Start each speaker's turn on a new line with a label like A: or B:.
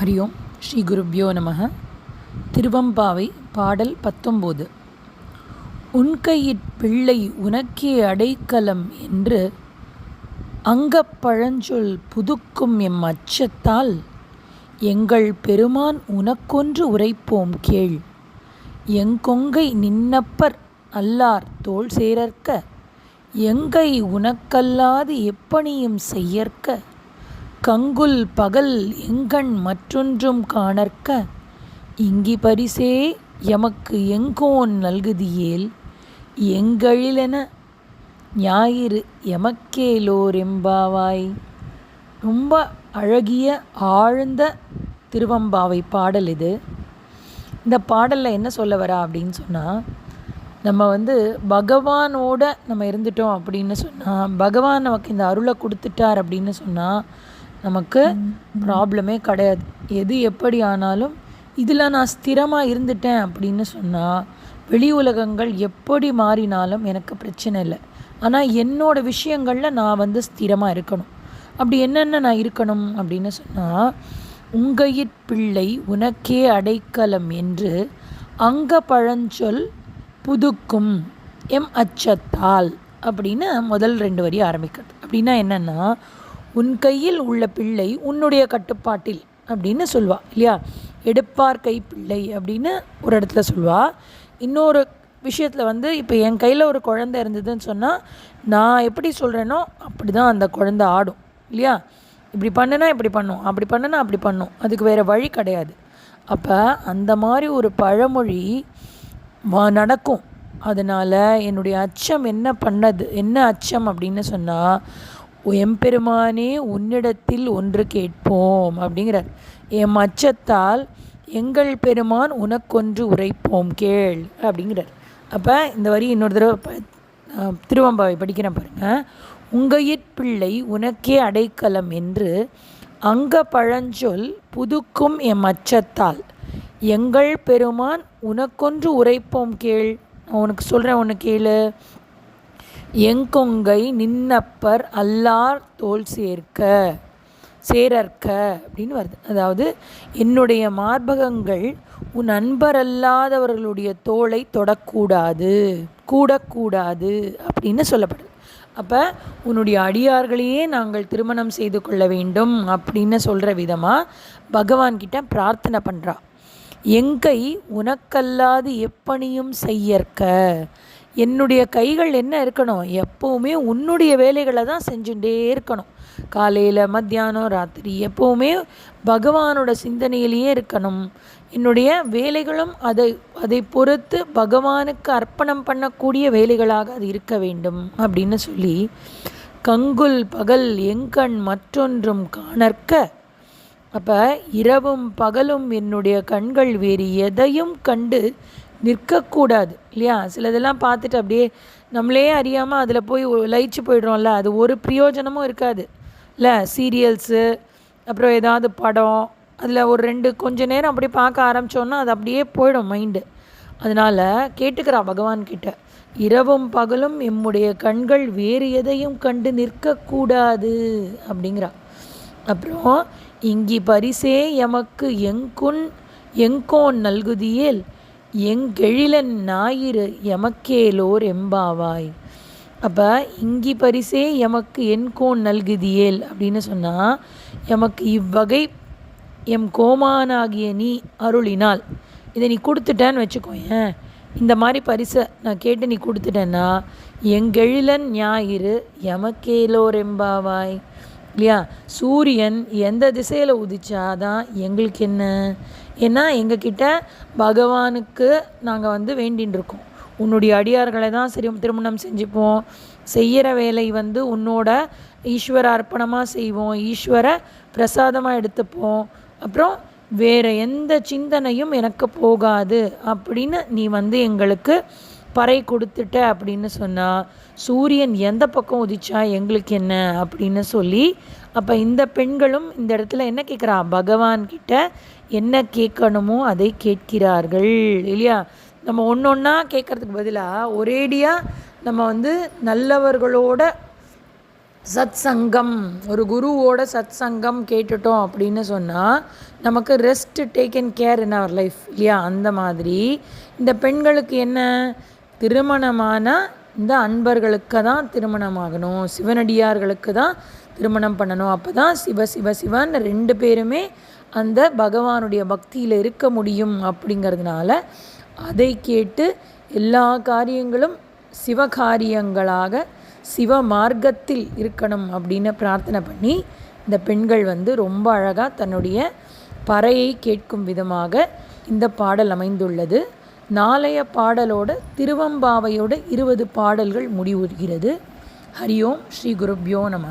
A: ஹரி ஓம் ஸ்ரீ குருப்யோ நமக திருவம்பாவை பாடல் பத்தொம்போது உன் கையிற் பிள்ளை உனக்கே அடைக்கலம் என்று அங்கப் பழஞ்சொல் புதுக்கும் எம் அச்சத்தால் எங்கள் பெருமான் உனக்கொன்று உரைப்போம் கேள். எங்கொங்கை நின்னப்பர் அல்லார் தோள் சேரற்க எங்கை உனக்கல்லாது எப்பணியும் செய்யற்க. கங்குல் பகல் எங்கண் மற்றொன்றும் காணற்க? இங்கி பரிசே எமக்கு எங்கோன் நல்குதியேல்? எங்கழிலென ஞாயிறு எமக்கேலோரெம்பாவாய் ரொம்ப அழகிய ஆழ்ந்த திருவம்பாவை பாடல் இது. இந்த பாடலில் என்ன சொல்ல வரா அப்படின்னு சொன்னால் நம்ம வந்து பகவானோட நம்ம இருந்துட்டோம் அப்படின்னு சொன்னால் பகவான் நமக்கு இந்த அருளை கொடுத்துட்டார் அப்படின்னு சொன்னால் நமக்கு ப்ராப்ளமே கிடையாது. எது எப்படி ஆனாலும் இதில் நான் ஸ்திரமாக இருந்துட்டேன் அப்படின்னு சொன்னால் வெளி உலகங்கள் எப்படி மாறினாலும் எனக்கு பிரச்சனை இல்லை. ஆனால் என்னோட விஷயங்களில் நான் வந்து ஸ்திரமாக இருக்கணும். அப்படி என்னென்ன நான் இருக்கணும் அப்படின்னு சொன்னால் உங்கையிற் பிள்ளை உனக்கே அடைக்கலம் என்று அங்க பழஞ்சொல் புதுக்கும் எம் அச்சத்தால் அப்படின்னு முதல் ரெண்டு வரி ஆரம்பிக்கிறது அப்படின்னா என்னென்னா உன் கையில் உள்ள பிள்ளை உன்னுடைய கட்டுப்பாட்டில் அப்படின்னு சொல்வா இல்லையா? எடுப்பார் கை பிள்ளை அப்படின்னு ஒரு இடத்துல சொல்வா. இன்னொரு விஷயத்தில் வந்து இப்போ என் கையில் ஒரு குழந்தை இருந்ததுன்னு சொன்னால் நான் எப்படி சொல்கிறேனோ அப்படி தான் அந்த குழந்தை ஆடும் இல்லையா? இப்படி பண்ணுனா இப்படி பண்ணும் அப்படி பண்ணுனா அப்படி பண்ணும் அதுக்கு வேறு வழி கிடையாது. அப்போ அந்த மாதிரி ஒரு பழமொழி நடக்கும். அதனால் என்னுடைய அச்சம் என்ன பண்ணது என்ன அச்சம் அப்படின்னு சொன்னால் எம்பெருமானே உன்னிடத்தில் ஒன்று கேட்போம் அப்படிங்கிறார். எம் அச்சத்தால் எங்கள் பெருமான் உனக்கொன்று உரைப்போம் கேள் அப்படிங்கிறார். அப்போ இந்த வரி இன்னொரு தடவை திருவம்பாவை படிக்கிறேன் பாருங்கள் உங்கையிற் பிள்ளை உனக்கே அடைக்கலம் என்று அங்க பழஞ்சொல் புதுக்கும் எம் அச்சத்தால் எங்கள் பெருமான் உனக்கொன்று உரைப்போம் கேள். நான் உனக்கு சொல்கிறேன் உன்னை கேளு. எங்கொங்கை நின்னப்பர் அல்லார் தோல் சேர்க்க சேரற்க அப்படின்னு வருது. அதாவது என்னுடைய மார்பகங்கள் உன் அன்பரல்லாதவர்களுடைய தோலை தொடக்கூடாது கூடக்கூடாது அப்படின்னு சொல்லப்படுது. அப்போ உன்னுடைய அடியார்களையே நாங்கள் திருமணம் செய்து கொள்ள வேண்டும் அப்படின்னு சொல்கிற விதமாக பகவான்கிட்ட பிரார்த்தனை பண்ணுறா எங்கை உனக்கல்லாது எப்பணியும் செய்யற்க என்னுடைய கைகள் என்ன இருக்கணும்? எப்போவுமே உன்னுடைய வேலைகளை தான் செஞ்சுட்டே இருக்கணும். காலையில் மத்தியானம் ராத்திரி எப்போவுமே பகவானோட சிந்தனையிலேயே இருக்கணும். என்னுடைய வேலைகளும் அதை அதை பொறுத்து பகவானுக்கு அர்ப்பணம் பண்ணக்கூடிய வேலைகளாக அது இருக்க வேண்டும் அப்படின்னு சொல்லி கங்குல் பகல் எங்கண் மற்றொன்றும் காணற்க. அப்போ இரவும் பகலும் என்னுடைய கண்கள் வேறு எதையும் கண்டு நிற்கக்கூடாது இல்லையா? சிலதெல்லாம் பார்த்துட்டு அப்படியே நம்மளே அறியாமல் அதில் போய் லயிச்சு போயிடுறோம்ல அது ஒரு பிரயோஜனமும் இருக்காது. இல்லை சீரியல்ஸு அப்புறம் ஏதாவது படம் அதில் ஒரு ரெண்டு கொஞ்ச நேரம் அப்படி பார்க்க ஆரம்பித்தோன்னா அது அப்படியே போயிடும் மைண்டு அதனால் கேட்டுக்கிறா பகவான்கிட்ட இரவும் பகலும் எம்முடைய கண்கள் வேறு எதையும் கண்டு நிற்கக்கூடாது அப்படிங்கிறா. அப்புறம் இங்கி பரிசே எமக்கு எங்குன் எங்கோன் நல்குதியேல் எங்கெழிலன் ஞாயிறு எமக்கேலோர் எம்பாவாய். அப்போ இங்கி பரிசே எமக்கு என் கோன் நல்குதியேல் அப்படின்னு சொன்னால் எமக்கு இவ்வகை எம் கோமானாகிய நீ அருளினால். இதை நீ கொடுத்துட்டேன்னு வச்சுக்கோயேன் இந்த மாதிரி பரிசை நான் கேட்டு நீ கொடுத்துட்டேன்னா எங்கெழிலன் ஞாயிறு எமக்கேலோர் எம்பாவாய். இல்லையா? சூரியன் எந்த திசையில் உதிச்சாதான் எங்களுக்கு என்ன? ஏன்னா எங்ககிட்ட பகவானுக்கு நாங்கள் வந்து வேண்டின்னு இருக்கோம். உன்னுடைய அடியார்களை தான் சரி திருமணம் செஞ்சுப்போம். செய்கிற வேலை வந்து உன்னோட ஈஸ்வர அர்ப்பணமாக செய்வோம். ஈஸ்வர பிரசாதமாக எடுத்துப்போம். அப்புறம் வேறு எந்த சிந்தனையும் எனக்கு போகாது அப்படின்னு நீ வந்து எங்களுக்கு பறை கொடுத்துட்ட அப்படின்னு சொன்னால் சூரியன் எந்த பக்கம் உதிச்சா எங்களுக்கு என்ன? அப்படின்னு சொல்லி அப்போ இந்த பெண்களும் இந்த இடத்துல என்ன கேட்குறா? பகவான்கிட்ட என்ன கேட்கணுமோ அதை கேட்கிறார்கள் இல்லையா? நம்ம ஒன்று ஒன்றா கேட்குறதுக்கு பதிலாக ஒரேடியாக நம்ம வந்து நல்லவர்களோட சத் சங்கம் ஒரு குருவோட சத் சங்கம் கேட்டுட்டோம் அப்படின்னு சொன்னால் நமக்கு rest taken care in our life இல்லையா? அந்த மாதிரி இந்த பெண்களுக்கு என்ன? திருமணமான இந்த அன்பர்களுக்கு தான் திருமணம் ஆகணும் சிவனடியார்களுக்கு தான் திருமணம் பண்ணணும். அப்போ தான் சிவ சிவ சிவன் ரெண்டு பேருமே அந்த பகவானுடைய பக்தியில் இருக்க முடியும் அப்படிங்கிறதுனால அதை கேட்டு எல்லா காரியங்களும் சிவகாரியங்களாக சிவ மார்க்கத்தில் இருக்கணும் அப்படின்னு பிரார்த்தனை பண்ணி இந்த பெண்கள் வந்து ரொம்ப அழகாக தன்னுடைய பறையை கேட்கும் விதமாக இந்த பாடல் அமைந்துள்ளது. நாளைய பாடலோட திருவம்பாவையோட இருபது பாடல்கள் முடிவுறுகிறது. ஹரி ஓம் ஸ்ரீ குருப்யோ நம.